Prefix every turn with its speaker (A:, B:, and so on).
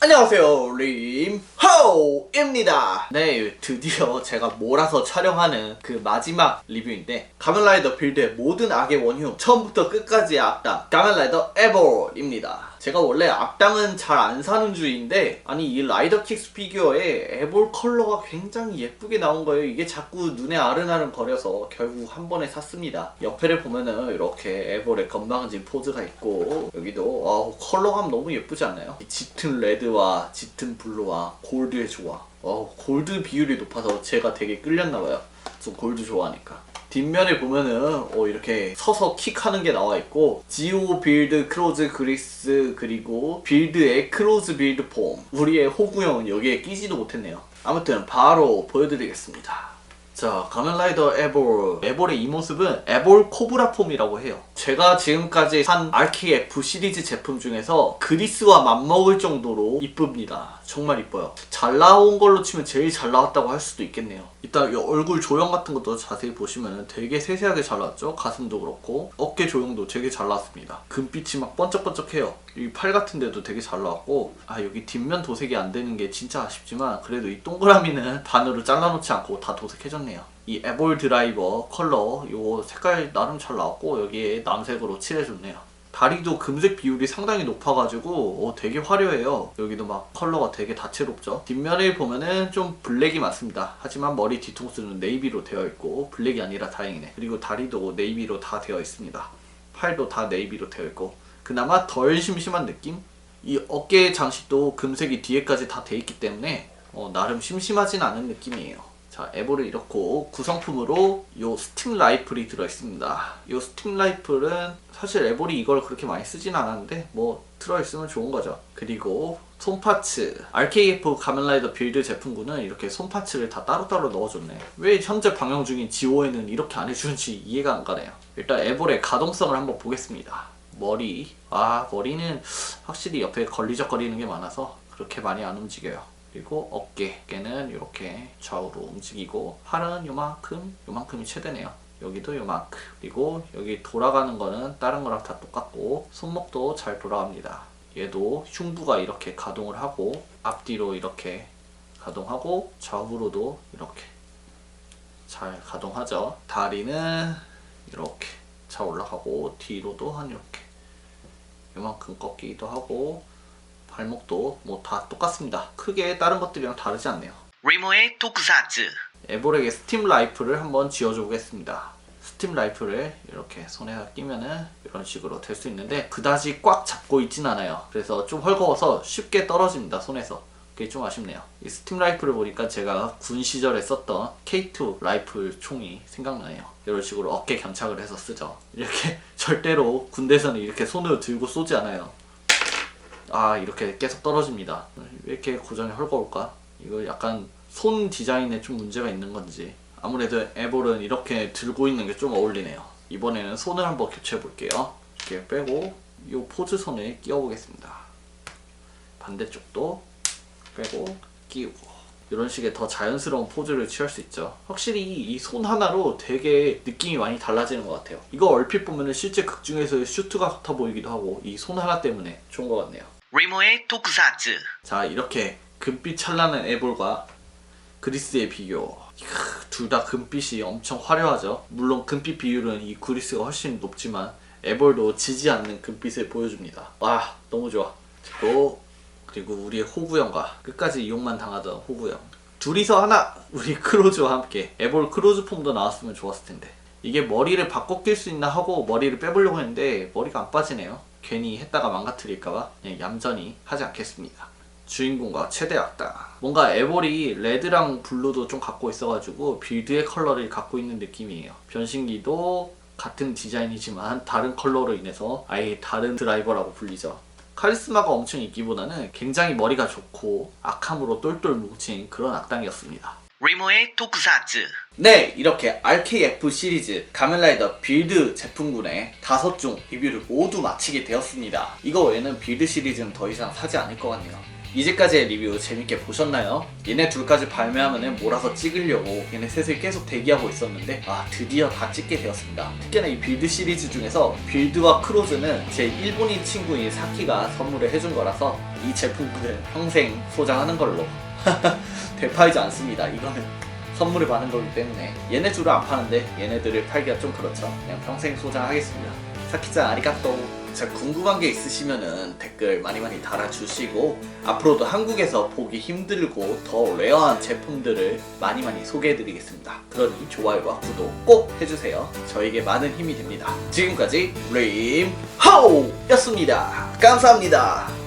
A: 안녕하세요 림호입니다. 네 드디어 제가 몰아서 촬영하는 그 마지막 리뷰인데 가면라이더 빌드의 모든 악의 원흉 처음부터 끝까지의 악당 가면라이더 에볼입니다 제가 원래 악당은 잘 안 사는 주의인데 아니 이 라이더 킥스 피규어에 에볼 컬러가 굉장히 예쁘게 나온 거예요. 이게 자꾸 눈에 아른아른 거려서 결국 한 번에 샀습니다. 옆에를 보면은 이렇게 에볼의 건방진 포즈가 있고 여기도 와우 컬러감 너무 예쁘지 않나요? 이 짙은 레드와 짙은 블루와 골드의 조화. 어 골드 비율이 높아서 제가 되게 끌렸나봐요. 저 골드 좋아하니까 뒷면에 보면은 어, 이렇게 서서 킥하는 게 나와 있고 지오 빌드 크로즈 그리스 그리고 빌드의 크로즈 빌드 폼. 우리의 호구형은 여기에 끼지도 못했네요. 아무튼 바로 보여드리겠습니다 자, 가면라이더 에볼. 에볼의 이 모습은 에볼 코브라 폼이라고 해요. 제가 지금까지 산 RKF 시리즈 제품 중에서 그리스와 맞먹을 정도로 이쁩니다. 정말 이뻐요. 잘 나온 걸로 치면 제일 잘 나왔다고 할 수도 있겠네요. 이따 이 얼굴 조형 같은 것도 자세히 보시면 되게 세세하게 잘 나왔죠? 가슴도 그렇고 어깨 조형도 되게 잘 나왔습니다. 금빛이 막 번쩍번쩍해요. 이팔 같은 데도 되게 잘 나왔고 아 여기 뒷면 도색이 안 되는 게 진짜 아쉽지만 그래도 이 동그라미는 반으로 잘라놓지 않고 다 도색해줬네요. 이 에볼 드라이버 컬러 요 색깔 나름 잘 나왔고 여기에 남색으로 칠해줬네요. 다리도 금색 비율이 상당히 높아가지고 어, 되게 화려해요. 여기도 막 컬러가 되게 다채롭죠. 뒷면에 보면은 좀 블랙이 많습니다. 하지만 머리 뒤통수는 네이비로 되어 있고 블랙이 아니라 다행이네. 그리고 다리도 네이비로 다 되어 있습니다. 팔도 다 네이비로 되어 있고 그나마 덜 심심한 느낌? 이 어깨 장식도 금색이 뒤에까지 다 돼 있기 때문에 어, 나름 심심하진 않은 느낌이에요. 자, 에보를 이렇고 구성품으로 요 스팀 라이플이 들어있습니다. 요 스팀 라이플은 사실 에볼이 이걸 그렇게 많이 쓰진 않았는데 뭐 들어있으면 좋은 거죠. 그리고 손파츠 RKF 가면라이더 빌드 제품군은 이렇게 손파츠를 다 따로따로 넣어줬네. 왜 현재 방영 중인 지오에는 이렇게 안 해주는지 이해가 안 가네요. 일단 에볼의 가동성을 한번 보겠습니다. 머리 아 머리는 확실히 옆에 걸리적거리는 게 많아서 그렇게 많이 안 움직여요. 그리고 어깨, 어깨는 이렇게 좌우로 움직이고 팔은 요만큼, 요만큼이 최대네요. 여기도 요만큼. 그리고 여기 돌아가는 거는 다른 거랑 다 똑같고 손목도 잘 돌아갑니다. 얘도 흉부가 이렇게 가동을 하고 앞뒤로 이렇게 가동하고 좌우로도 이렇게 잘 가동하죠. 다리는 이렇게 잘 올라가고 뒤로도 한 이렇게 요만큼 꺾기도 하고 발목도 뭐 다 똑같습니다. 크게 다른 것들이랑 다르지 않네요.
B: 리모의 토크사츠
A: 에볼에게 스팀 라이플을 한번 지어줘 보겠습니다. 스팀 라이플을 이렇게 손에다 끼면은 이런 식으로 될 수 있는데 그다지 꽉 잡고 있진 않아요. 그래서 좀 헐거워서 쉽게 떨어집니다 손에서. 그게 좀 아쉽네요. 이 스팀 라이플을 보니까 제가 군 시절에 썼던 K2 라이플 총이 생각나네요. 이런 식으로 어깨 견착을 해서 쓰죠. 이렇게 절대로 군대에서는 이렇게 손으로 들고 쏘지 않아요. 아 이렇게 계속 떨어집니다. 왜 이렇게 고정이 헐거울까? 이거 약간 손 디자인에 좀 문제가 있는 건지 아무래도 에볼은 이렇게 들고 있는 게 좀 어울리네요. 이번에는 손을 한번 교체해 볼게요. 이렇게 빼고 이 포즈 손에 끼워 보겠습니다. 반대쪽도 빼고 끼우고 이런 식의 더 자연스러운 포즈를 취할 수 있죠. 확실히 이 손 하나로 되게 느낌이 많이 달라지는 것 같아요. 이거 얼핏 보면 실제 극 중에서 슈트 같아 보이기도 하고 이 손 하나 때문에 좋은 것 같네요.
B: 리모의 토크사츠
A: 자 이렇게 금빛 찬란한 에볼과 그리스의 비교. 둘 다 금빛이 엄청 화려하죠. 물론 금빛 비율은 이 그리스가 훨씬 높지만 에볼도 지지 않는 금빛을 보여줍니다. 와 너무 좋아. 그리고 그리고 우리의 호구형과 끝까지 이용만 당하던 호구형. 둘이서 하나 우리 크로즈와 함께 에볼 크로즈 폼도 나왔으면 좋았을 텐데. 이게 머리를 바꿔 낄 수 있나 하고 머리를 빼보려고 했는데 머리가 안 빠지네요 괜히 했다가 망가뜨릴까봐 그냥 얌전히 하지 않겠습니다. 주인공과 최대 악당 뭔가 에볼이 레드랑 블루도 좀 갖고 있어가지고 빌드의 컬러를 갖고 있는 느낌이에요. 변신기도 같은 디자인이지만 다른 컬러로 인해서 아예 다른 드라이버라고 불리죠. 카리스마가 엄청 있기보다는 굉장히 머리가 좋고 악함으로 똘똘 뭉친 그런 악당이었습니다
B: 리모의 토크사츠
A: 네, 이렇게 RKF 시리즈 가면라이더 빌드 제품군의 다섯 종 리뷰를 모두 마치게 되었습니다. 이거 외에는 빌드 시리즈는 더 이상 사지 않을 것 같네요. 이제까지의 리뷰 재밌게 보셨나요? 얘네 둘까지 발매하면 몰아서 찍으려고 얘네 셋을 계속 대기하고 있었는데 아 드디어 다 찍게 되었습니다. 특히나 이 빌드 시리즈 중에서 빌드와 크로즈는 제 일본인 친구인 사키가 선물을 해준 거라서 이 제품들은 평생 소장하는 걸로 되팔지 않습니다. 이거는 선물을 받은 거기 때문에 얘네 둘을 안 파는데 얘네들을 팔기가 좀 그렇죠. 그냥 평생 소장하겠습니다. 사키짱 아리가또. 자 궁금한 게 있으시면은 댓글 많이 많이 달아주시고 앞으로도 한국에서 보기 힘들고 더 레어한 제품들을 많이 많이 소개해드리겠습니다. 그러니 좋아요와 구독 꼭 해주세요. 저에게 많은 힘이 됩니다. 지금까지 림하오였습니다. 감사합니다.